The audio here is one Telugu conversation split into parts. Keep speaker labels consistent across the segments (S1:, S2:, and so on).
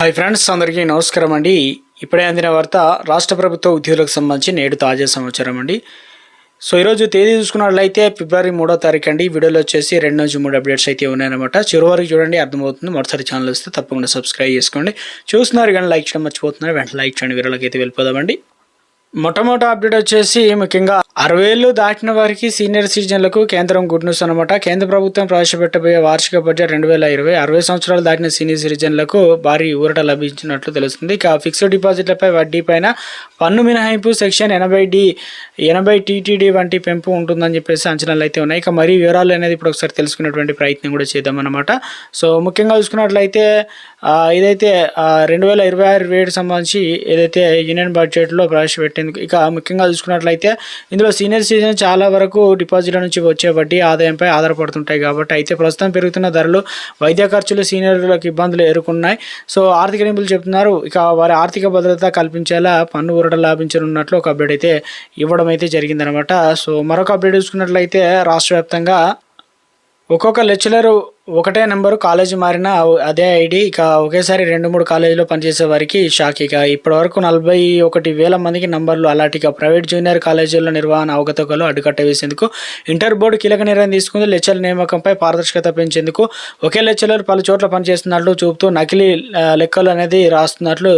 S1: హాయ్ ఫ్రెండ్స్ అందరికీ నమస్కారం అండి. ఇప్పుడే అందిన వార్త రాష్ట్ర ప్రభుత్వ ఉద్యోగులకు సంబంధించి నేడు తాజా సమాచారం అండి. సో ఈరోజు తేదీ చూసుకున్నట్లయితే ఫిబ్రవరి మూడో తారీఖు అండి. వీడియోలో వచ్చేసి రెండు నుంచి మూడు అప్డేట్స్ అయితే ఉన్నాయన్నమాట. చివరి వరకు చూడండి అర్థమవుతుంది. మొదటిసారి ఛానల్ వస్తే తప్పకుండా సబ్స్క్రైబ్ చేసుకోండి. చూస్తున్నారు కానీ లైక్ చేయడం మర్చిపోతున్నారు. వెంటనే లైక్ చేయండి. వీడియోలోకి అయితే వెళ్ళిపోదామండి. మొట్టమొదటి అప్డేట్ వచ్చేసి ముఖ్యంగా అరవేళ్ళు దాటిన వారికి సీనియర్ సిటిజన్లకు కేంద్రం గుడ్ న్యూస్ అనమాట కేంద్ర ప్రభుత్వం ప్రవేశపెట్టబోయే వార్షిక బడ్జెట్ రెండు వేల ఇరవై అరవై సంవత్సరాలు దాటిన సీనియర్ సిటిజన్లకు భారీ ఊరట లభించినట్లు తెలుస్తుంది. ఇక ఫిక్స్డ్ డిపాజిట్లపై వడ్డీ పైన పన్ను మినహాయింపు సెక్షన్ ఎనభై డి ఎనభై టీటీడీ వంటి పెంపు ఉంటుందని చెప్పేసి అంచనాలు అయితే ఉన్నాయి. ఇక మరీ వివరాలు అనేది ఇప్పుడు ఒకసారి తెలుసుకునేటువంటి ప్రయత్నం కూడా చేద్దామన్నమాట సో ముఖ్యంగా చూసుకున్నట్లయితే ఇదైతే రెండు వేల ఇరవై ఆరు వేడికి సంబంధించి ఏదైతే యూనియన్ బడ్జెట్లో ఎందుకు? ఇక ముఖ్యంగా చూసుకున్నట్లయితే ఇందులో సీనియర్ సిటిజన్ చాలా వరకు డిపాజిట్ల నుంచి వచ్చే వడ్డీ ఆదాయంపై ఆధారపడుతుంటాయి కాబట్టి అయితే ప్రస్తుతం పెరుగుతున్న ధరలు వైద్య ఖర్చులు సీనియర్లకు ఇబ్బందులు ఎదుర్కొన్నాయి. సో ఆర్థిక నిపుణులు చెప్తున్నారు ఇక వారి ఆర్థిక భద్రత కల్పించేలా పన్ను ఊరట లాభించనున్నట్లు ఒక అప్డేట్ అయితే ఇవ్వడం అయితే జరిగిందనమాట. సో మరొక అప్డేట్ చూసుకున్నట్లయితే రాష్ట్ర వ్యాప్తంగా ఒక్కొక్క లెక్చరర్ ఒకటే నెంబరు కాలేజీ మారిన అదే ఐడి ఇక ఒకేసారి రెండు మూడు కాలేజీలో పనిచేసే వారికి షాక్. ఇక ఇప్పటి వరకు నలభై ఒకటి వేల మందికి నంబర్లు అలాంటి ప్రైవేట్ జూనియర్ కాలేజీల నిర్వహణ అవగతకలు అడ్డుకట్ట వేసేందుకు ఇంటర్ బోర్డు కీలక నిర్ణయం తీసుకుంది. లెక్చర్ నియామకంపై పారదర్శకత పెంచేందుకు ఒకే లెక్చరర్ పలు చోట్ల పనిచేస్తున్నట్లు చూపుతూ నకిలీ లెక్కలు అనేది రాస్తున్నట్లు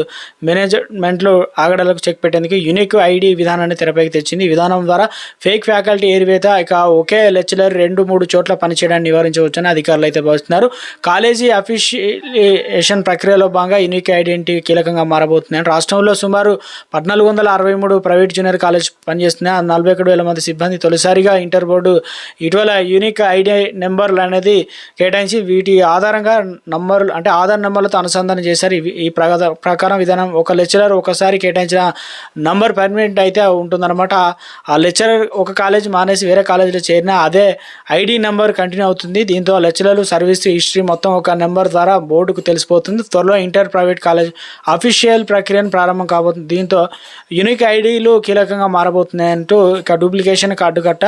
S1: మేనేజ్మెంట్లో ఆగడాలకు చెక్ పెట్టేందుకు యునిక్ ఐడి విధానాన్ని తెరపైకి తెచ్చింది. విధానం ద్వారా ఫేక్ ఫ్యాకల్టీ ఏరివేత ఇక ఒకే లెక్చరర్ రెండు మూడు చోట్ల పనిచేయడాన్ని నివారించవచ్చని అధికారులు అయితే భావిస్తున్నారు. కాలేజీ అఫిషియేషన్ ప్రక్రియలో భాగంగా యూనిక్ ఐడెంటిటీ కీలకంగా మారబోతున్నాయి రాష్ట్రంలో సుమారు పద్నాలుగు వందల అరవై మూడు ప్రైవేట్ జూనియర్ కాలేజ్ పనిచేస్తున్నాయి. ఆ నలభై ఒకటి వేల మంది సిబ్బంది తొలిసారిగా ఇంటర్ బోర్డు ఇటీవల యూనిక్ ఐడి నెంబర్లు అనేది కేటాయించి వీటి ఆధారంగా నంబర్లు అంటే ఆధార్ నెంబర్లతో అనుసంధానం చేశారు. ఈ ప్రకారం విధానం ఒక లెక్చరర్ ఒకసారి కేటాయించిన నంబర్ పర్మనెంట్ అయితే ఉంటుందన్నమాట. ఆ లెక్చరర్ ఒక కాలేజ్ మానేసి వేరే కాలేజీలో చేరినా అదే ఐడి నెంబర్ కంటిన్యూ అవుతుంది. దీంతో లెక్చరర్లు సర్వీస్ హిస్టరీ మొత్తం ఒక నెంబర్ ద్వారా బోర్డుకు తెలిసిపోతుంది. త్వరలో ఇంటర్ ప్రైవేట్ కాలేజ్ అఫీషియల్ ప్రక్రియను ప్రారంభం కాబోతుంది. దీంతో యూనిక్ ఐడీలు కీలకంగా మారబోతున్నాయంటూ ఇక డూప్లికేషన్ కార్డు కట్ట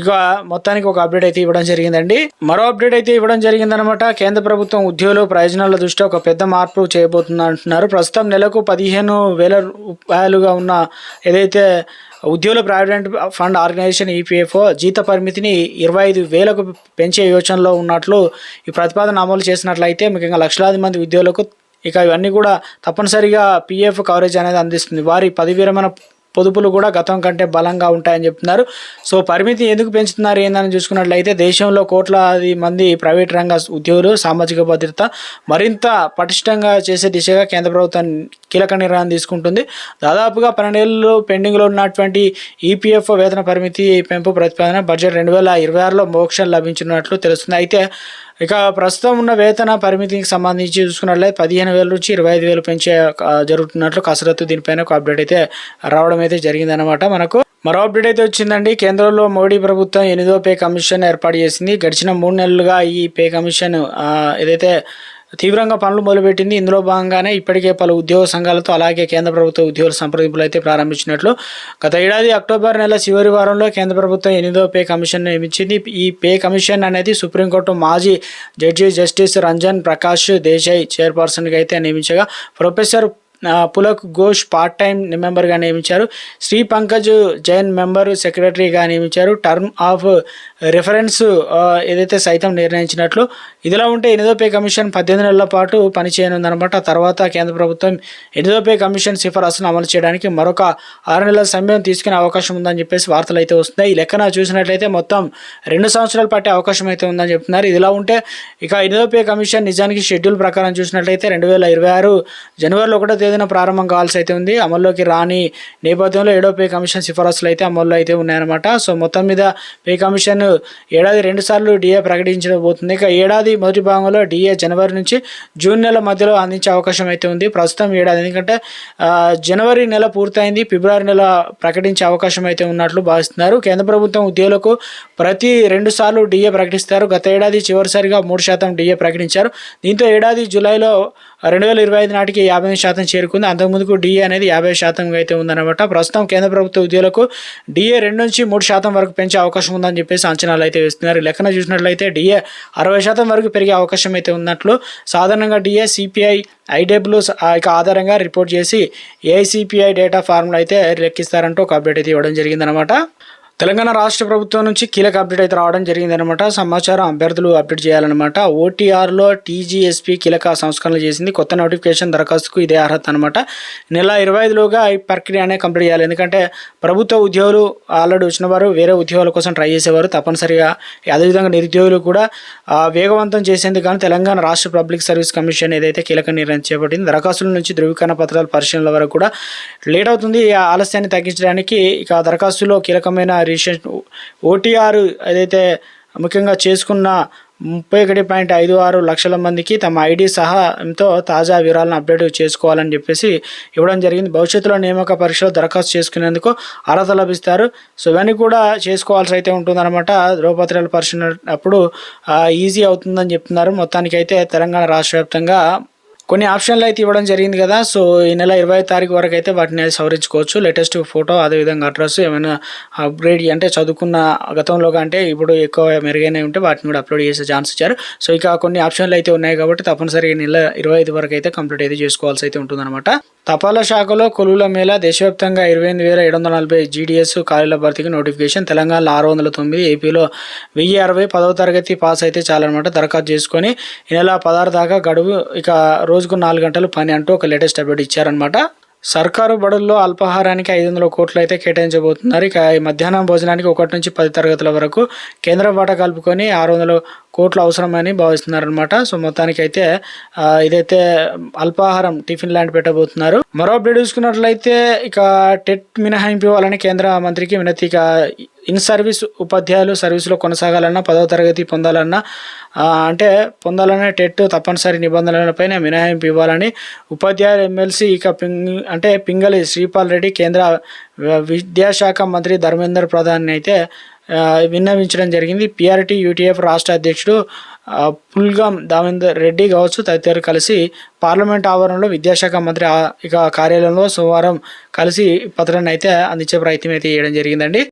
S1: ఇక మొత్తానికి ఒక అప్డేట్ అయితే ఇవ్వడం జరిగిందండి. మరో అప్డేట్ అయితే ఇవ్వడం జరిగిందనమాట. కేంద్ర ప్రభుత్వం ఉద్యోగులు ప్రయోజనాల దృష్ట్యా ఒక పెద్ద మార్పు చేయబోతుంది అంటున్నారు ప్రస్తుతం నెలకు పదిహేను వేల రూపాయలుగా ఉన్న ఏదైతే ఉద్యోగుల ప్రావిడెంట్ ఫండ్ ఆర్గనైజేషన్ ఈపీఎఫ్ఓ జీత పరిమితిని ఇరవై ఐదు వేలకు పెంచే యోచనలో ఉన్నట్లు ఈ ప్రతిపాదన అమలు చేసినట్లయితే ముఖ్యంగా లక్షలాది మంది ఉద్యోగులకు ఇక ఇవన్నీ కూడా తప్పనిసరిగా పీఎఫ్ కవరేజ్ అనేది అందిస్తుంది. వారి పదవీరమైన విరమణ పొదుపులు కూడా గతం కంటే బలంగా ఉంటాయని చెప్తున్నారు. సో పరిమితి ఎందుకు పెంచుతున్నారు ఏందని చూసుకున్నట్లయితే దేశంలో కోట్లాది మంది ప్రైవేట్ రంగ ఉద్యోగులు సామాజిక భద్రత మరింత పటిష్టంగా చేసే దిశగా కేంద్ర ప్రభుత్వం కీలక నిర్ణయం తీసుకుంటుంది. దాదాపుగా పన్నెండేళ్ళు పెండింగ్లో ఉన్నటువంటి ఈపీఎఫ్ వేతన పరిమితి పెంపు ప్రతిపాదన బడ్జెట్ రెండు వేల ఇరవై ఆరులో మోక్షం లభించినట్లు తెలుస్తుంది. అయితే ఇక ప్రస్తుతం ఉన్న వేతన పరిమితికి సంబంధించి చూసుకున్నట్లయితే పదిహేను వేల నుంచి ఇరవై ఐదు వేలు పెంచే జరుగుతున్నట్లు కసరత్తు దీనిపైన ఒక అప్డేట్ అయితే రావడం అయితే జరిగిందనమాట మనకు మరో అప్డేట్ అయితే వచ్చిందండి. కేంద్రంలో మోడీ ప్రభుత్వం ఎనిమిదో పే కమిషన్ ఏర్పాటు చేసింది. గడిచిన మూడు నెలలుగా ఈ పే కమిషన్ ఏదైతే తీవ్రంగా పనులు మొదలుపెట్టింది. ఇందులో భాగంగానే ఇప్పటికే పలు ఉద్యోగ సంఘాలతో అలాగే కేంద్ర ప్రభుత్వ ఉద్యోగుల సంప్రదింపులు అయితే ప్రారంభించినట్లు గత ఏడాది అక్టోబర్ నెల చివరి వారంలో కేంద్ర ప్రభుత్వం ఎనిమిదో పే కమిషన్ నియమించింది. ఈ పే కమిషన్ అనేది సుప్రీంకోర్టు మాజీ జడ్జి జస్టిస్ రంజన్ ప్రకాష్ దేశాయ్ చైర్పర్సన్గా అయితే నియమించగా professor Pulak Ghosh part time మెంబర్గా నియమించారు. శ్రీ పంకజ్ జైన్ మెంబర్ సెక్రటరీగా నియమించారు. టర్మ్ ఆఫ్ రిఫరెన్స్ ఏదైతే సైతం నిర్ణయించినట్లు ఇదిలా ఉంటే ఎనిమిదో పే కమిషన్ పద్దెనిమిది నెలల పాటు పనిచేయనుందనమాట తర్వాత కేంద్ర ప్రభుత్వం ఎనిమిదో పే కమిషన్ సిఫారసును అమలు చేయడానికి మరొక ఆరు నెలల సమయం తీసుకునే అవకాశం ఉందని చెప్పేసి వార్తలు అయితే వస్తున్నాయి. ఈ లెక్కన చూసినట్లయితే మొత్తం రెండు సంవత్సరాలు పట్టే అవకాశం అయితే ఉందని చెప్తున్నారు. ఇదిలా ఉంటే ఇక ఎనిమిదో పే కమిషన్ నిజానికి షెడ్యూల్ ప్రకారం చూసినట్లయితే రెండు వేల ఇరవై ఆరు జనవరిలో ఒకటో తేదీన ప్రారంభం కావాల్సి అయితే ఉంది. అమల్లోకి రాని నేపథ్యంలో ఏడో పే కమిషన్ సిఫారసులు అయితే అమల్లో అయితే ఉన్నాయన్నమాట. సో మొత్తం మీద పే కమిషన్ ఏడాది రెండు సార్లు డిఏ ప్రకటించబోతుంది. ఇక ఏడాది మొదటి భాగంలో డిఏ జనవరి నుంచి జూన్ నెల మధ్యలో అందించే అవకాశం అయితే ఉంది. ప్రస్తుతం ఏడాది ఎందుకంటే జనవరి నెల పూర్తయింది. ఫిబ్రవరి నెల ప్రకటించే అవకాశం అయితే ఉన్నట్లు భావిస్తున్నారు. కేంద్ర ప్రభుత్వం ఉద్యోగులకు ప్రతి రెండు సార్లు డిఏ ప్రకటిస్తారు. గత ఏడాది చివరిసారిగా మూడు శాతం డిఏ ప్రకటించారు. దీంతో ఏడాది జూలైలో రెండు వేల ఇరవై ఐదు నాటికి యాభై శాతం చేరుకుంది. అంతకుముందుకు డిఏ అనేది యాభై శాతం అయితే ఉందన్నమాట. ప్రస్తుతం కేంద్ర ప్రభుత్వ ఉద్యోగులకు డిఏ రెండు నుంచి మూడు శాతం వరకు పెంచే అవకాశం ఉందని చెప్పేసి అంచనాలు అయితే వేస్తున్నారు. లెక్కన చూసినట్లయితే డిఏ అరవై శాతం వరకు పెరిగే అవకాశం అయితే ఉన్నట్లు సాధారణంగా డిఏ సిపిఐ ఐడబ్ల్యూ ఇక ఆధారంగా రిపోర్ట్ చేసి ఏఐసిపిఐ డేటా ఫార్ములా అయితే లెక్కిస్తారంటూ ఒక అప్డేట్ అయితే ఇవ్వడం జరిగిందనమాట తెలంగాణ రాష్ట్ర ప్రభుత్వం నుంచి కీలక అప్డేట్ అయితే రావడం జరిగిందనమాట సమాచారం అభ్యర్థులు అప్డేట్ చేయాలన్నమాట. ఓటీఆర్లో టీజీఎస్పీ కీలక సంస్కరణలు చేసింది. కొత్త నోటిఫికేషన్ దరఖాస్తుకు ఇదే అర్హత అనమాట నెల ఇరవై ఐదులోగా ఈ ప్రక్రియ అనేది కంప్లీట్ చేయాలి. ఎందుకంటే ప్రభుత్వ ఉద్యోగులు ఆల్రెడీ వచ్చిన వారు వేరే ఉద్యోగాల కోసం ట్రై చేసేవారు. తప్పనిసరిగా అదేవిధంగా నిరుద్యోగులు కూడా వేగవంతం చేసేందుకు కానీ తెలంగాణ రాష్ట్ర పబ్లిక్ సర్వీస్ కమిషన్ ఏదైతే కీలక నిర్ణయం చేపట్టింది దరఖాస్తుల నుంచి ధృవీకరణ పత్రాల పరిశీలనల వరకు కూడా లేట్ అవుతుంది. ఈ ఆలస్యాన్ని తగ్గించడానికి ఇక దరఖాస్తులో కీలకమైన రీసెంట్ ఓటీఆర్ ఏదైతే ముఖ్యంగా చేసుకున్న ముప్పై ఒకటి పాయింట్ ఐదు ఆరు లక్షల మందికి తమ ఐడి సహాయంతో తాజా వివరాలను అప్డేట్ చేసుకోవాలని చెప్పేసి ఇవ్వడం జరిగింది. భవిష్యత్తులో నియామక పరీక్షలో దరఖాస్తు చేసుకునేందుకు అర్హత లభిస్తారు. సో ఇవన్నీ కూడా చేసుకోవాల్సి అయితే ఉంటుందన్నమాట. ధ్రువపత్రాల పరిశీలన అప్పుడు ఈజీ అవుతుందని చెప్తున్నారు. మొత్తానికైతే తెలంగాణ రాష్ట్ర వ్యాప్తంగా కొన్ని ఆప్షన్లు అయితే ఇవ్వడం జరిగింది కదా. సో ఈ నెల ఇరవై తారీఖు వరకు అయితే వాటిని సవరించుకోవచ్చు. లేటెస్ట్ ఫోటో అదేవిధంగా అడ్రస్ ఏమైనా అప్గ్రేడ్ అంటే చదువుకున్న గతంలో అంటే ఇప్పుడు ఎక్కువ మెరుగైనవి ఉంటే వాటిని కూడా అప్లోడ్ చేసే ఛాన్స్ ఇచ్చారు. సో ఇక కొన్ని ఆప్షన్లు అయితే ఉన్నాయి కాబట్టి తప్పనిసరిగా ఈ నెల ఇరవై ఐదు వరకు అయితే కంప్లీట్ అయితే చేసుకోవాల్సి అయితే ఉంటుందన్నమాట. తపాలా శాఖలో కొలువుల మేళ దేశవ్యాప్తంగా ఇరవై ఎనిమిది వేల ఏడు వందల నలభై జీడీఎస్ ఖాళీల భర్తీకి నోటిఫికేషన్. తెలంగాణలో ఆరు వందల తొమ్మిది ఏపీలో వెయ్యి అరవై పదవ తరగతి పాస్ అయితే చాలన్నమాట. దరఖాస్తు చేసుకొని ఈ నెల పదహారు దాకా గడువు ఇక రోజుకు నాలుగు గంటలు పని అంటూ ఒక లేటెస్ట్ అప్డేట్ ఇచ్చారనమాట సర్కారు బడుల్లో అల్పాహారానికి ఐదు వందల కోట్లు అయితే కేటాయించబోతున్నారు. ఇక ఈ మధ్యాహ్నం భోజనానికి ఒకటి నుంచి పది తరగతుల వరకు కేంద్ర వాటా కలుపుకొని ఆరు వందల కోట్లు అవసరమని భావిస్తున్నారనమాట సో మొత్తానికి అయితే ఇదైతే అల్పాహారం టిఫిన్ లాంటి పెట్టబోతున్నారు. మరో అప్డేట్ చూసుకున్నట్లయితే ఇక టెట్ మినహాయింపు ఇవ్వాలని కేంద్ర మంత్రికి వినతి ఇక ఇన్ సర్వీస్ ఉపాధ్యాయులు సర్వీసులో కొనసాగాలన్నా పదవ తరగతి పొందాలన్నా అంటే పొందాలనే టెట్ తప్పనిసరి నిబంధనలపైన మినహాయింపు ఇవ్వాలని ఉపాధ్యాయులు ఎమ్మెల్సీ ఇక పింగ్ అంటే పింగళి శ్రీపాల్ రెడ్డి కేంద్ర విద్యాశాఖ మంత్రి ధర్మేందర్ ప్రధాన్ అయితే విన్నవించడం జరిగింది. పిఆర్టీ యూటీఎఫ్ రాష్ట్ర అధ్యక్షుడు పుల్గాం దామేందర్ రెడ్డి కావచ్చు తదితరులు కలిసి పార్లమెంట్ ఆవరణలో విద్యాశాఖ మంత్రి ఆ- ఇక కార్యాలయంలో సోమవారం కలిసి పత్రాన్ని అయితే అందించే ప్రయత్నం అయితే చేయడం జరిగిందండి.